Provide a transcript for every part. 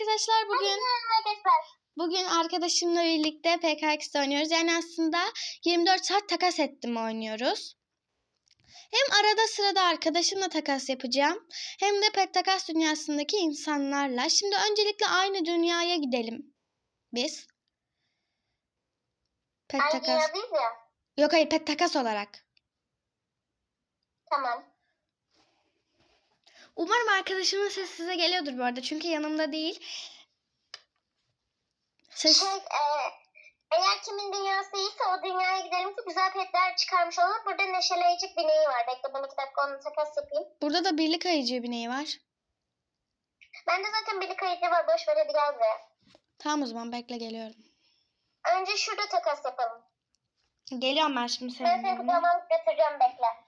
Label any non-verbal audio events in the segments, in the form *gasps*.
arkadaşlar bugün bugün arkadaşımla birlikte PKX oynuyoruz. Yani aslında 24 saat takas ettim oynuyoruz. Hem arada sırada arkadaşımla takas yapacağım. Hem de pet takas dünyasındaki insanlarla. Şimdi öncelikle aynı dünyaya gidelim. Biz. Pet Aynı takas. Yok hayır pet takas olarak. Tamam. Umarım arkadaşımın sesi size geliyordur bu arada. Çünkü yanımda değil. Ses... Şey, e, eğer kimin dünyası iyiyse o dünyaya gidelim ki güzel petler çıkarmış olur. Burada neşeleyecek bir neyi var. Bekle ben iki dakika onu takas yapayım. Burada da birlik ayıcı bineği var. Bende zaten bir kayıtlı var. Boş ver hadi gel buraya. Tamam o zaman bekle geliyorum. Önce şurada takas yapalım. Geliyorum ben şimdi Ben senin seni kucağıma götüreceğim bekle.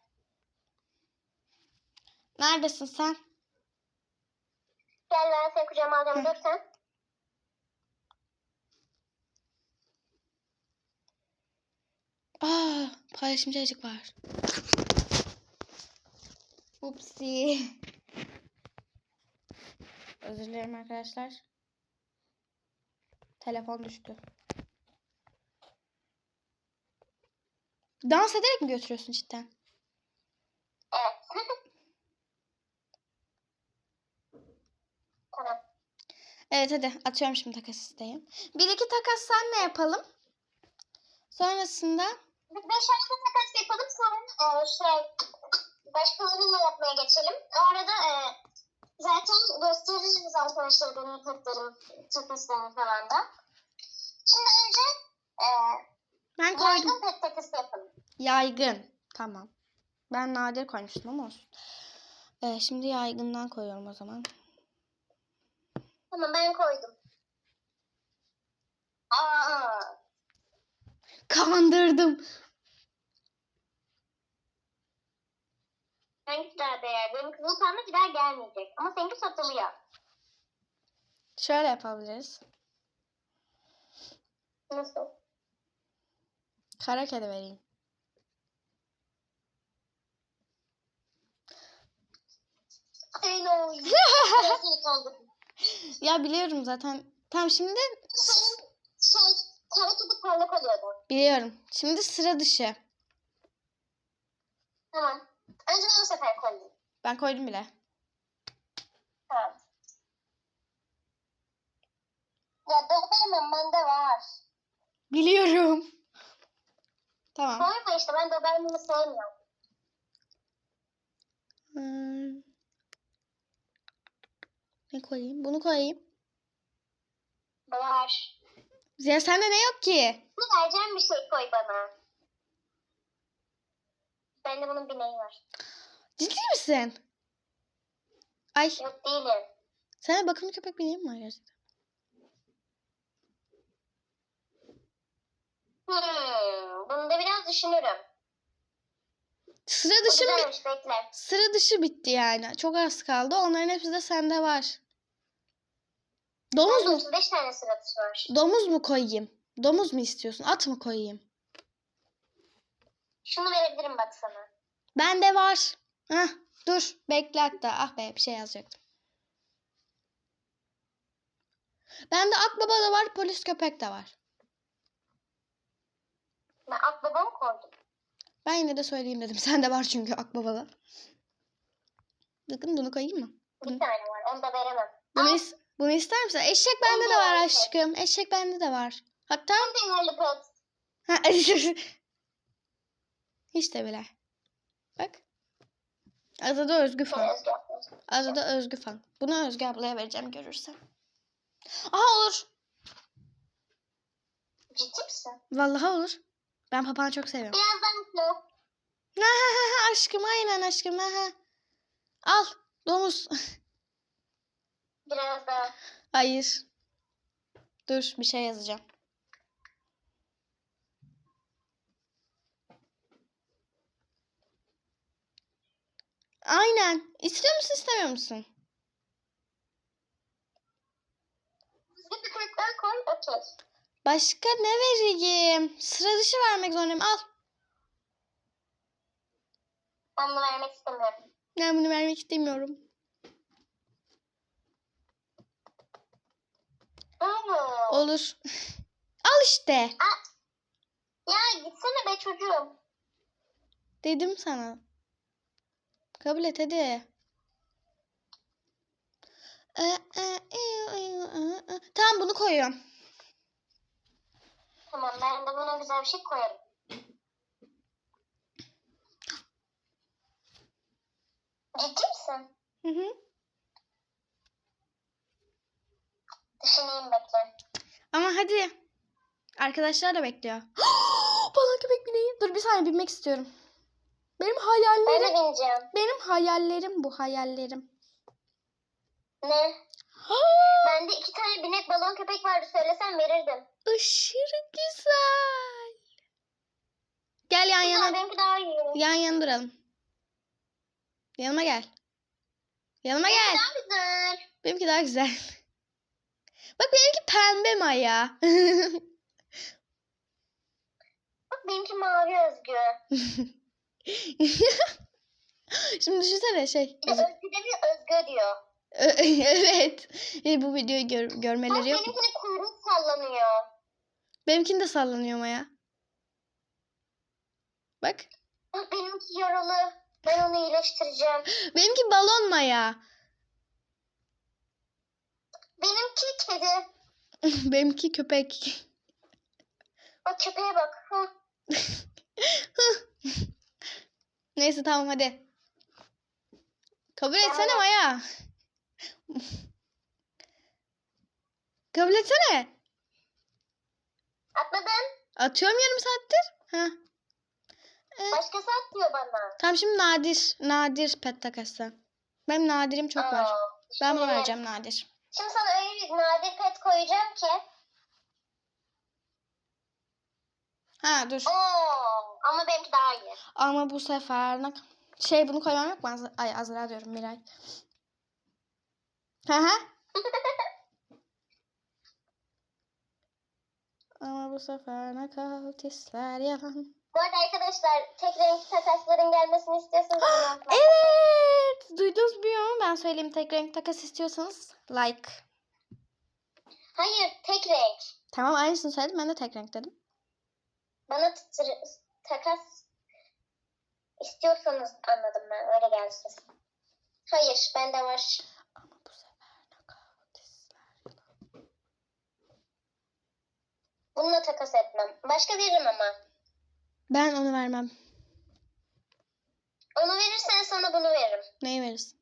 Neredesin sen? Gel ben seni kucağıma alacağım. Dur sen. Aa, paylaşımcı ayıcık var. Upsi. Özür dilerim arkadaşlar. Telefon düştü. Dans ederek mi götürüyorsun cidden? Evet. tamam. Evet hadi atıyorum şimdi takas isteği. Bir iki takas senle yapalım. Sonrasında Bir beş harfli takas yapalım sonra e, şey başkalarıyla yapmaya geçelim. O arada e, zaten gösteririz arkadaşlar benim petlerim, takaslarını falan da. Şimdi önce e, ben koydum. yaygın pet takası yapalım. Yaygın. Tamam. Ben nadir koymuştum ama olsun. Ee, şimdi yaygından koyuyorum o zaman. Tamam ben koydum. Aa, Kandırdım. hangisi daha değer? Benim kızıl pembe bir daha gelmeyecek. Ama seninki satılıyor. Şöyle yapabiliriz. Nasıl? Kara kedi vereyim. Biraz *laughs* iyi oldu. Ya biliyorum zaten. Tamam şimdi Senin şey, kara kedi parlak oluyordu. biliyorum. Şimdi sıra dışı. Tamam. Önce bu sefer koydum. Ben koydum bile. Tamam. Ya Doberman bende var. Biliyorum. Tamam. Koyma işte ben Doberman'ı sevmiyorum. Hmm. Ne koyayım? Bunu koyayım. Var. Ya sende ne yok ki? Ne vereceğim bir şey koy bana. Bende bunun bir neyi var. Ciddi misin? Ay. Yok değilim. Sana bakımlı köpek bineği mi var gerçekten? Hmm, bunu da biraz düşünürüm. Sıra dışı mı? güzelmiş bekle. Sıra dışı bitti yani. Çok az kaldı. Onların hepsi de sende var. Domuz mu? 35 tane sırası var. Domuz mu koyayım? Domuz mu istiyorsun? At mı koyayım? Şunu verebilirim bak sana. Bende var. Heh, dur. Bekle hatta. Ah be bir şey yazacaktım. Bende akbaba da var. Polis köpek de var. Ben akbaba mı koydum? Ben yine de söyleyeyim dedim. *laughs* Sende var çünkü akbaba Bakın bunu koyayım mı? Bir tane var. Onu da veremem. Bunu, Aa, is- bunu ister misin? Eşek bende de var aşkım. Eşek bende de var. Hatta *laughs* Hiç de bile. Bak. Adı da Özgü fan. Özgür yapmış. Adı da Özgü fan. Bunu Özgü ablaya vereceğim görürsen. Aha olur. Ciddi misin? Vallahi olur. Ben papağanı çok seviyorum. Birazdan mutlu. Ha, ha, ha, ha, aşkım aynen aşkım. Ha, *laughs* ha. Al domuz. Biraz daha. Hayır. Dur bir şey yazacağım. Aynen. İstiyor musun istemiyor musun? Bir petler koy. Okey. Başka ne vereyim? Sıra dışı vermek zorundayım. Al. Ben bunu vermek istemiyorum. Ben bunu vermek istemiyorum. olur. *laughs* Al işte. Ya gitsene be çocuğum. Dedim sana. Kabul et hadi. Ee, e, e, e. Tamam bunu koyuyorum. Tamam ben de buna güzel bir şey koyarım. Ciddi misin? Hı hı. Düşüneyim bekle. Ama hadi. Arkadaşlar da bekliyor. Bana köpek bineği. Dur bir saniye binmek istiyorum. Benim Ben hayallerim. de bineceğim. Benim hayallerim bu hayallerim. Ne? *gasps* Bende iki tane binek balon köpek vardı söylesem verirdim. Aşırı güzel. Gel yan Güzel, yana. benimki daha iyi. Yan yana duralım. Yanıma gel. Yanıma gel. Daha güzel. Benimki daha güzel. *laughs* Bak benimki pembe Maya. *laughs* Bak benimki mavi özgü. *laughs* Şimdi düşünsene şey. Bir de özgü demiyor özgü diyor. *laughs* evet. E, bu videoyu gör- görmeleri yok. benimkinin kuyruğu sallanıyor. Benimkini de sallanıyor Maya. Bak. Bak benimki yaralı. Ben onu iyileştireceğim. Benimki balon Maya. Benimki kedi. *laughs* benimki köpek. Bak köpeğe bak. *laughs* Neyse tamam hadi. Kabul etsene. Maya. *laughs* Kabul etsene. Atladın. Atıyorum yarım saattir. Ha. Başkası at diyor bana. Tamam şimdi nadir. Nadir pet takası. Benim nadirim çok var. Aa, Ben bunu şimdi- vereceğim nadir. Şimdi sana öyle bir nadir pet koyacağım ki. Ha dur. Oo, ama benimki daha iyi. Ama bu sefer ne- şey bunu koymam yok mu? Ay Azra diyorum Miray. Hı hı. *laughs* Ama bu sefer nakavt ister yalan. Bu arada arkadaşlar tek renk takasların gelmesini istiyorsanız *gasps* yapmayın. Evet. Duydunuz ama ben söyleyeyim tek renk takas istiyorsanız like. Hayır tek renk. Tamam aynısını söyledim ben de tek renk dedim. Bana takas istiyorsanız anladım ben. Öyle gelsin. Hayır bende var. Ama bu sefer nakavt ister yalan. Bununla takas etmem. Başka veririm ama. Ben onu vermem. Onu verirsen sana bunu veririm. Neyi verirsin?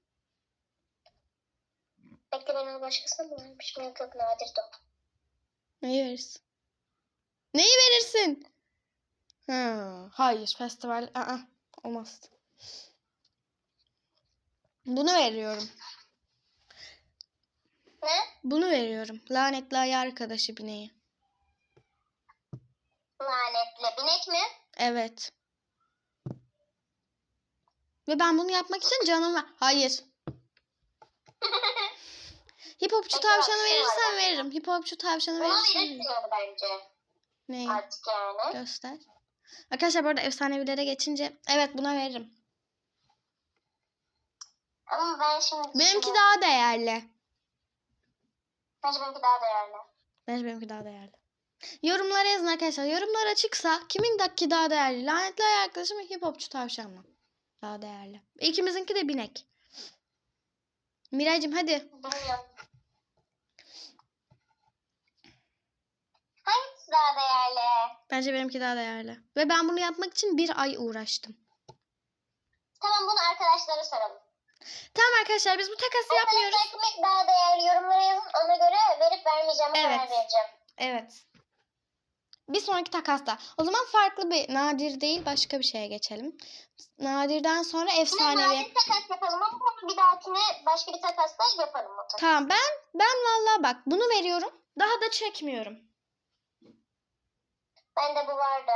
Bekle ben onu başkasına mı vermişim? Yok yok nadirdi o. Neyi verirsin? Neyi verirsin? Ha, hayır festival. Aa, olmaz. Bunu veriyorum. Ne? Bunu veriyorum. Lanetli ay arkadaşı bineği. Lanetli. Binek mi? Evet. Ve ben bunu yapmak için canım var. Hayır. *laughs* Hip hopçu tavşanı verirsen veririm. Hip hopçu tavşanı verirsen veririm. bence. Neyi? Artık yani. Göster. Arkadaşlar bu arada efsanevilere geçince evet buna veririm. Ama ben şimdi... Benimki daha değerli. Bence benimki daha değerli. Bence benimki daha değerli. Yorumlara yazın arkadaşlar. Yorumlar açıksa kimin daki daha değerli? Lanetli ay arkadaşım mı hip hopçu tavşan mı? Daha değerli. İkimizinki de binek. Miraycığım hadi. Hangisi daha değerli? Bence benimki daha değerli. Ve ben bunu yapmak için bir ay uğraştım. Tamam bunu arkadaşlara soralım. Tamam arkadaşlar biz bu takası yapmıyoruz. Arkadaşlar kimin daha değerli yorumlara yazın. Ona göre verip vermeyeceğime Evet. karar vereceğim. Evet. Bir sonraki takasta. O zaman farklı bir nadir değil başka bir şeye geçelim. Nadirden sonra efsanevi. nadir takas yapalım ama bir dahakine başka bir takasla yapalım mutlaka. Tamam ben ben vallahi bak bunu veriyorum. Daha da çekmiyorum. Bende bu vardı.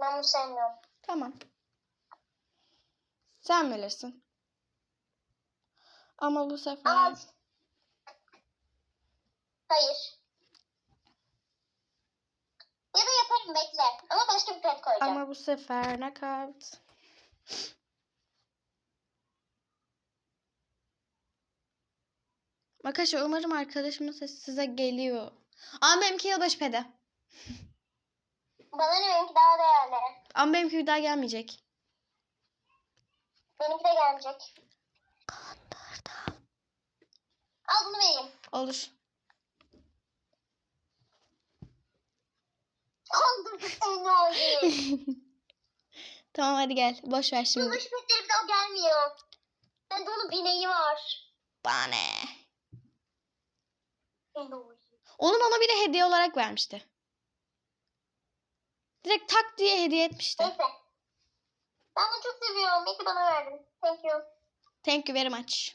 Ben bunu sevmiyorum. Tamam. Sen bilirsin. Ama bu sefer Al. Hayır. Ya da yaparım bekle. Ama başka bir pet koyacağım. ama bu sefer knockout. Arkadaşlar umarım arkadaşımın sesi size geliyor. Ama benimki yılbaşı pedi. Bana ne benimki daha değerli. Ama benimki bir daha gelmeyecek. Benimki de gelmeyecek. Al bunu vereyim. Olur. Oğlum. *laughs* Tamam hadi gel. Boş ver şimdi. Yılbaşı petleri bir daha gelmiyor. Bende onun bineği var. Bana ne? Onu bana biri hediye olarak vermişti. Direkt tak diye hediye etmişti. Neyse. Ben bunu çok seviyorum. İyi ki bana verdin. Thank you. Thank you very much.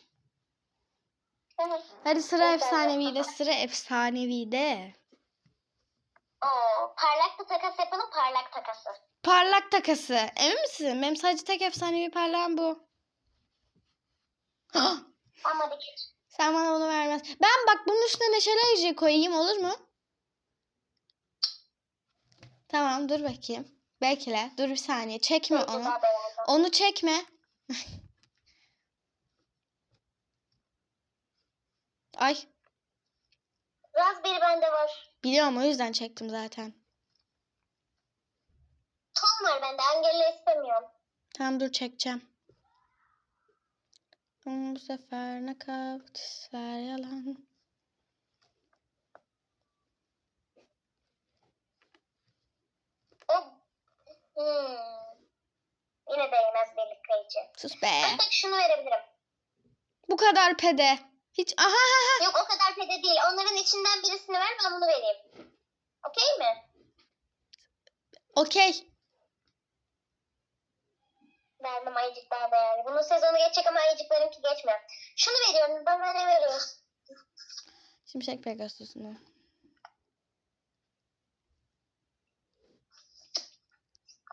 Evet. Hadi sıra Çok efsanevide, sıra efsanevide. Oo, parlak da takas yapalım. Parlak takası. Parlak takası. Emin misin? Benim sadece tek efsanevi parlağım bu. *gasps* Ama geç. Sen bana bunu vermez. Ben bak bunun üstüne neşeli ayıcı koyayım olur mu? Tamam dur bakayım. Bekle. Dur bir saniye. Çekme Neyse, onu. Onu çekme. *laughs* Ay. Raspberry bende var. Biliyorum o yüzden çektim zaten. Tom var bende. Angela istemiyorum. Tamam dur çekeceğim. Ama bu sefer nakavt ver yalan. O... Hmm. Yine değmez birlik kayıcı. Sus be. Tek şunu verebilirim. Bu kadar pede. Hiç aha ha ha. Yok o kadar pede değil. Onların içinden birisini ver ben bunu vereyim. Okey mi? Okey. Vermem ayıcık daha değerli. Bunun sezonu geçecek ama ayıcıklarınki geçmiyor. Şunu veriyorum. Bana ne veriyorsun? Şimşek Pegasus'unu.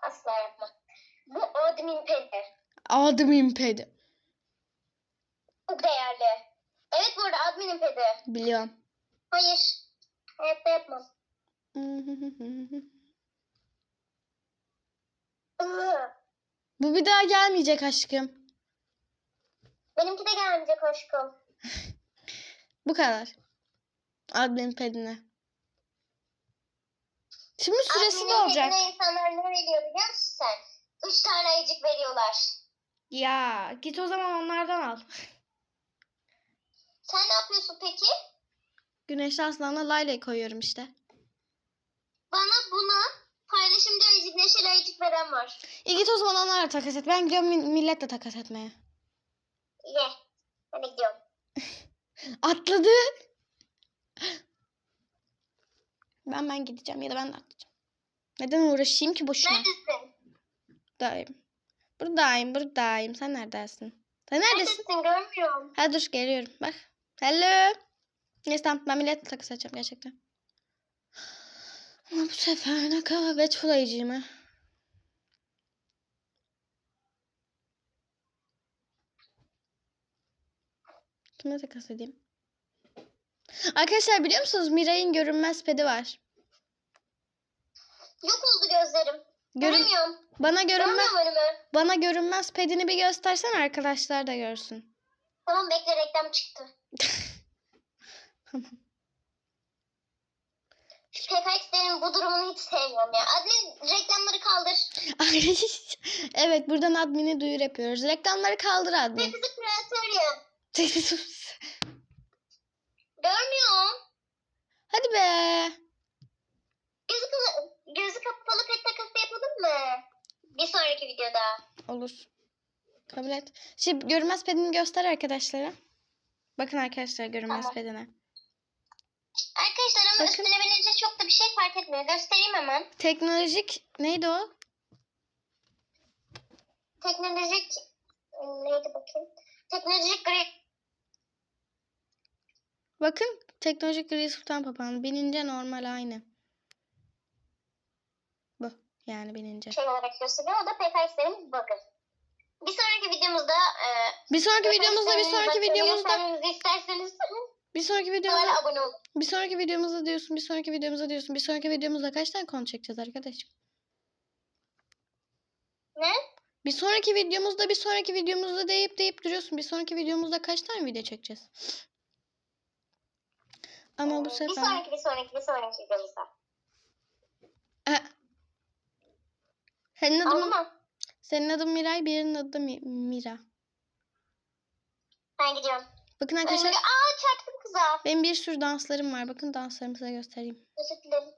Asla yapma. Bu admin pedi. Admin pedi. Çok değerli. Evet bu arada adminin pedi. Biliyorum. Hayır. Hayatta yapmam. Bu bir daha gelmeyecek aşkım. Benimki de gelmeyecek aşkım. *laughs* Bu kadar. Admin pedine. Şimdi süresi Adminin de olacak. pedine insanlar ne veriyor biliyor musun sen? Üç tane ayıcık veriyorlar. Ya git o zaman onlardan al. *laughs* Sen ne yapıyorsun peki? Güneşli aslanla Layla'yı koyuyorum işte. Bana buna paylaşımcı ayıcık, neşeli ayıcık veren var. İyi git o zaman onlarla takas et. Ben gidiyorum mi- milletle takas etmeye. Ye. Hadi gidiyorum. *laughs* Atladı. Ben ben gideceğim ya da ben de atlayacağım. Neden uğraşayım ki boşuna? Neredesin? Buradayım. Buradayım, buradayım. Sen neredesin? Sen neredesin? Neredesin? Görmüyorum. Ha dur geliyorum. Bak. Hello. Neyse tamam ben milletle takas edeceğim gerçekten. Ama bu sefer ne kahve çulayıcı mı? Kime takas edeyim? Arkadaşlar biliyor musunuz Miray'ın görünmez pedi var. Yok oldu gözlerim. Görün Göremiyorum. bana görünmez bana görünmez pedini bir göstersen arkadaşlar da görsün. Tamam bekle reklam çıktı. PKX'lerin bu durumunu hiç sevmiyorum ya. Admin reklamları kaldır. *laughs* Evet buradan admini duyur yapıyoruz. Reklamları kaldır admin. Hepsi kreatörüm. Görmüyorum. Hadi be. Gözü, gözü kapalı pet takası yapalım mı? Bir sonraki videoda. Olur. Kabul et. Şimdi görünmez pedini göster arkadaşlara. Bakın arkadaşlar görünmez Tamam. pedine. Arkadaşlar ama Bakın. üstüne binince çok da bir şey fark etmiyor. Göstereyim hemen. Teknolojik neydi o? Teknolojik neydi bakayım? Teknolojik gri Bakın teknolojik gri sultan papağanı. Binince normal aynı. Bu yani binince. şey olarak gösteriyor. O da PKX'lerin bug'ı. Bir sonraki videomuzda e, Bir sonraki videomuzda bir sonraki videomuzda isterseniz *laughs* bir sonraki videomuzda abone olun. bir sonraki videomuzda diyorsun bir sonraki videomuzda diyorsun bir sonraki videomuzda kaç tane konu çekeceğiz arkadaşım? Ne? Bir sonraki videomuzda bir sonraki videomuzda deyip deyip duruyorsun. Bir sonraki videomuzda kaç tane video çekeceğiz? Ama bu Bir sefer... sonraki, bir sonraki, bir sonraki videomuzda. Eh. Senin adın, mu? Senin adın Miray, birinin adı Mi- Mira. Ben gidiyorum. Bakın arkadaşlar aa çaktım kıza. benim bir sürü danslarım var. Bakın danslarımı size göstereyim. Özür dilerim.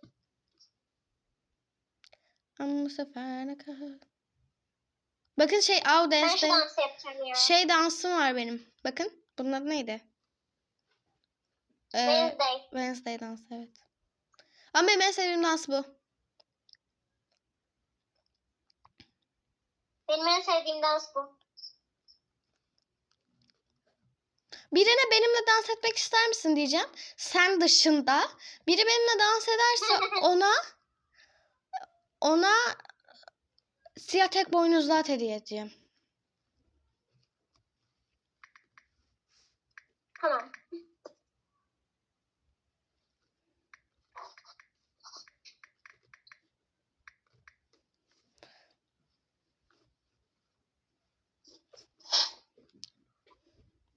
Ama bu sefer ne kadar... Bakın şey Av Ben şu Dance'de dansı yapacağım ya. şey dansım var benim. Bakın bunun adı neydi? Ee, Wednesday. Wednesday dansı evet. Ama benim en sevdiğim dans bu. Benim en sevdiğim dans bu. Birine benimle dans etmek ister misin diyeceğim. Sen dışında. Biri benimle dans ederse *laughs* ona ona siyah tek boynuzlu hediye edeceğim. Tamam.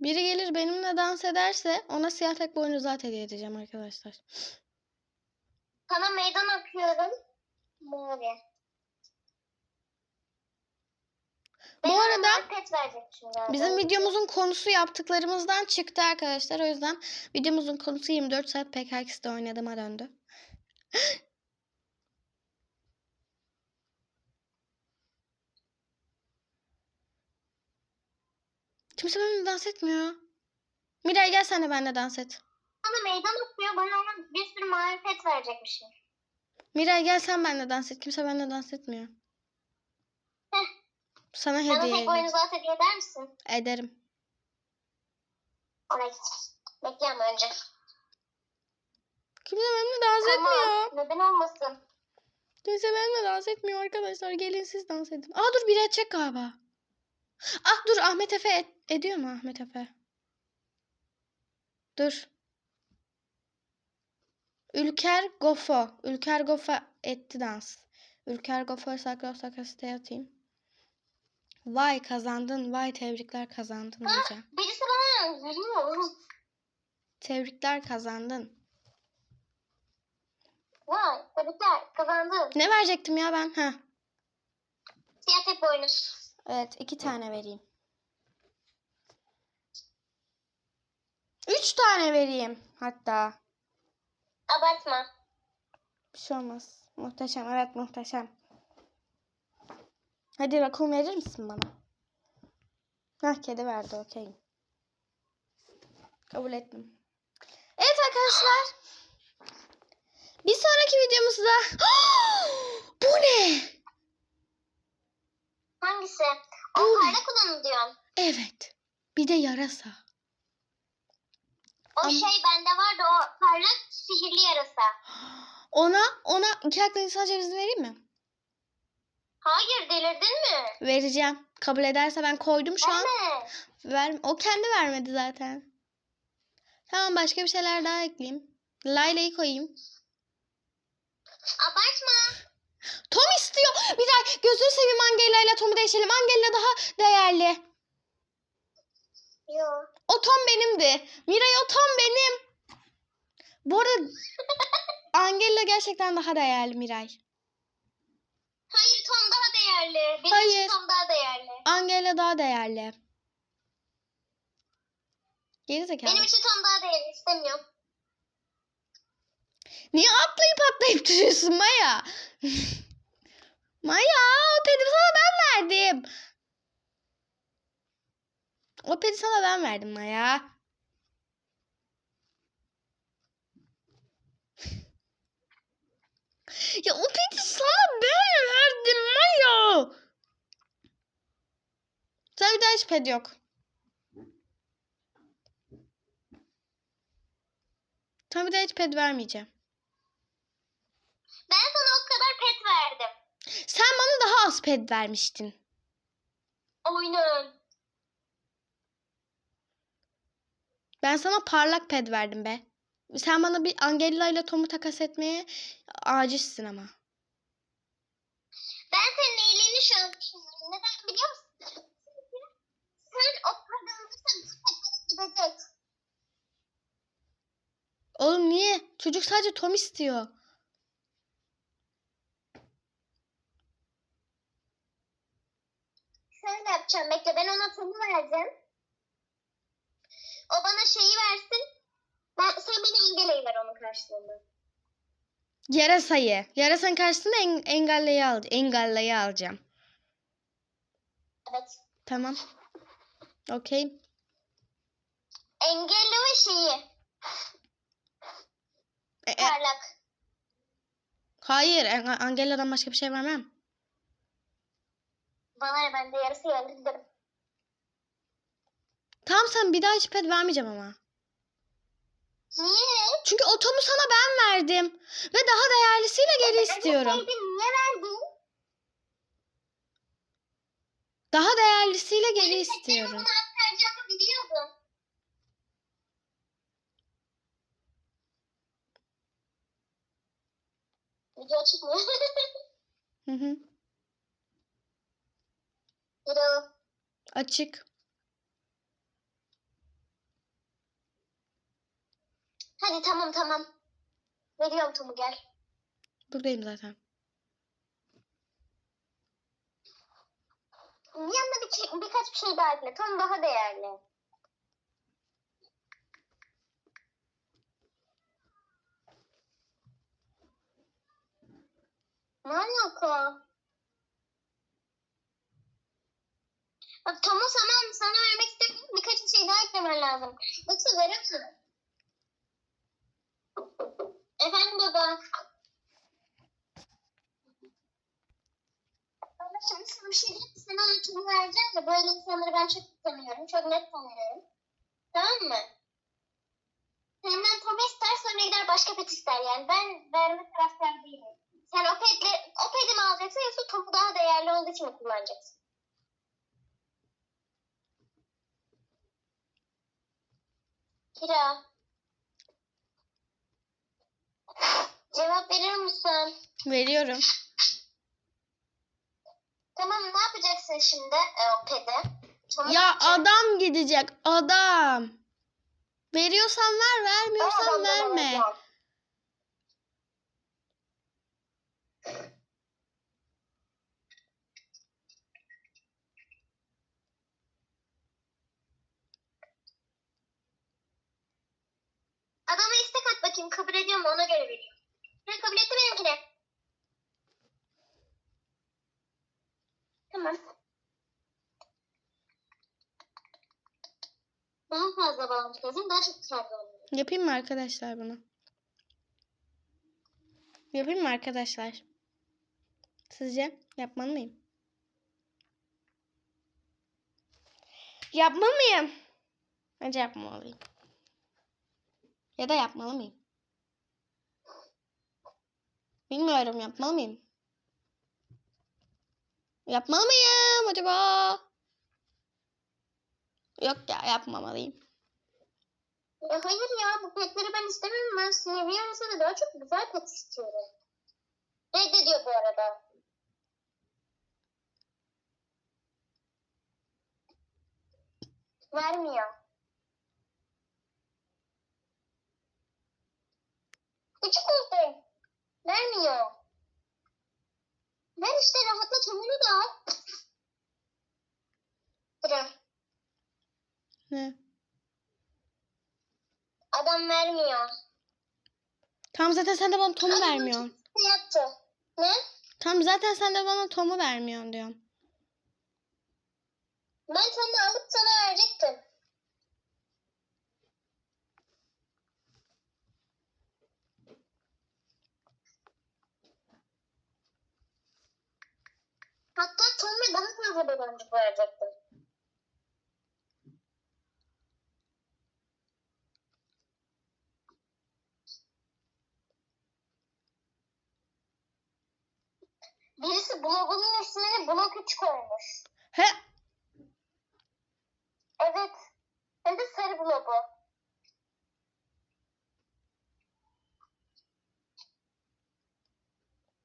Biri gelir benimle dans ederse ona siyah tek boynuzlu at hediye edeceğim arkadaşlar. Sana meydan okuyorum. Mavi. Bu arada. Bizim videomuzun konusu yaptıklarımızdan çıktı arkadaşlar. O yüzden videomuzun konusu 24 saat PKX'de oynadığıma döndü. Kimse benimle dans etmiyor. Miray gel sen de benimle dans et. Sana meydan okuyor. Bana ona bir sürü marifet verecekmişim. Miray gel sen benimle dans et. Kimse benimle dans etmiyor. Heh. Sana Bana hediye tek edeyim. boynuzlu at hediye eder misin? ederim. Oraya git. Bekliyorum önce. Kimse benimle dans etmiyor. Neden olmasın? Kimse benimle dans etmiyor arkadaşlar. Gelin siz dans edin. Aa dur biri edecek galiba. Ah dur Ahmet Efe et- ediyor mu Ahmet Efe? Dur. Ülker Gofo. Ülker Gofo etti dans. Ülker Gofo sakla sakasite atayım. Vay kazandın. Vay tebrikler kazandın hocam. Birisi bana gülüyor. Tebrikler kazandın. Vay tebrikler kazandın. Ne verecektim ya ben? Ha. Siyah tek boynuz. Evet iki tane vereyim. Üç tane vereyim hatta. Abartma. Bir şey olmaz. Muhteşem evet muhteşem. Hadi rakun verir misin bana? Hah kedi verdi okey. Kabul ettim. Evet arkadaşlar. Bir sonraki videomuzda *gasps* Bu ne? Hangisi? O parlak olanı diyorsun. Evet. Bir de yarasa. O Ama- şey bende vardı o parlak sihirli yarasa. Ona ona iki haklı insan cevizi vereyim mi? Hayır delirdin mi? Vereceğim. Kabul ederse ben koydum şu an. Verme. Ver, o kendi vermedi zaten. Tamam başka bir şeyler daha ekleyeyim. Layla'yı koyayım. Abartma. Tom istiyor. Bir dakika gözünü seveyim Angela ile Tom'u değişelim. Angela daha değerli. Yok. O Tom benimdi. Miray o Tom benim. Bu arada *laughs* Angela gerçekten daha değerli Miray. Hayır Tom daha değerli. Benim Hayır. Tom daha değerli. Angela daha değerli. Geri zekalı. Benim için Tom daha değerli. İstemiyorum. Niye atlayıp atlayıp *laughs* duruyorsun Maya? Maya o pedi sana ben verdim. O pedi sana ben verdim Maya. ya o pedi sana ben verdim Maya. Sana bir daha hiç ped yok. Sana bir daha hiç ped vermeyeceğim. Ben sana o kadar pet verdim. Sen bana daha az ped vermiştin. Oyunun. Ben sana parlak ped verdim be. Sen bana bir Angela ile Tom'u takas etmeye acizsin ama. Ben senin iyiliğini an düşünüyorum. Neden biliyor musun? Sen o kadar olursan gidecek. Oğlum niye? Çocuk sadece Tom istiyor. Şöyle yapacağım. Bekle ben ona Tom'u vereceğim. O bana şeyi versin. Ben, sen beni engelleyi ver onun karşılığında. Yarasayı. Yarasanın karşısında en, engelleyi, al, engelleyi alacağım. Evet. Tamam. Okey. Engelli ve şeyi. E, e, Parlak. hayır. En- Angela'dan başka bir şey vermem. Bana ne ben de yarısı yerli Tamam sen bir daha hiç pet vermeyeceğim ama. Niye? Çünkü o Tom'u sana ben verdim. Ve daha değerlisiyle geri istiyorum. Niye verdin? Daha değerlisiyle geri Benim istiyorum. Bunu aktaracağımı biliyordum. Video çıkmıyor. *laughs* Hı hı. Video. Açık. Hadi tamam tamam. Veriyorum Tom'u gel. Buradayım zaten. Yanında bir, birkaç bir şey daha ekle. Tom daha değerli. Ne alaka? Bak Tom'u sana, sana vermek istemiyorum. Birkaç bir şey daha eklemen lazım. Yoksa veremem. Efendim baba. Ama şimdi sana bir şey diyeyim. Sana Tom'u vereceğim de böyle insanları ben çok tanıyorum. Çok net tanıyorum. Tamam mı? Senden Tom ister sonra gider başka pet ister yani. Ben verme taraftar değilim. Sen o petle, o peti mi alacaksın yoksa Tom'u daha değerli olduğu için mi kullanacaksın? Kira. Cevap verir misin? Veriyorum. Tamam ne yapacaksın şimdi e? Tom'u Ya adam gidecek. Adam. Veriyorsan ver, vermiyorsan verme. alacağım. Adama istek at bakayım kabul ediyor mu ona göre vereyim. Ha, kabul etti benimkine. Tamam. Daha fazla bağlamış gözüm daha çok oluyor. Yapayım mı arkadaşlar bunu? Yapayım mı arkadaşlar? Sizce yapmalı mıyım? Yapmalı mıyım? Bence yapmamalıyım. Ya da yapmalı mıyım? Bilmiyorum yapmalı mıyım? Yapmalı mıyım acaba? Yok ya yapmamalıyım. Ya hayır ya bu petleri ben istemiyorum. Ben seviyorsa da daha çok güzel pet istiyorum. Reddediyor bu arada. Vermiyor. Küçük olsun. Vermiyor. Ver işte rahatla çamuru da al. Ne? Adam vermiyor. Tam zaten sen de bana Tom'u Adam vermiyorsun. çok şey yaptı. Ne? Tam zaten sen de bana Tom'u vermiyorsun diyorum. Ben sana alıp sana verecektim. Hatta Tom'e daha fazla bir boncuk verecektim. Birisi blogunun ismini blok 3 koymuş. He? Evet. Hem de sarı blogu.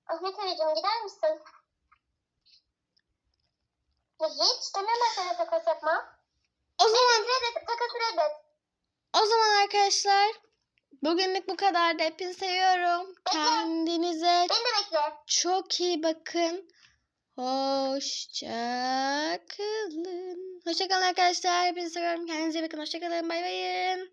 Ahmet Ali'cim gider misin? Ya hiç demem sana takas yapma. O zaman Reddet, takası reddet. o zaman arkadaşlar Bugünlük bu kadar. Hepinizi seviyorum. Kendinize Beni de bekle. çok iyi bakın. Hoşça kalın. Hoşça kalın arkadaşlar. Hepinizi seviyorum. Kendinize iyi bakın. Hoşça kalın. Bay bayın.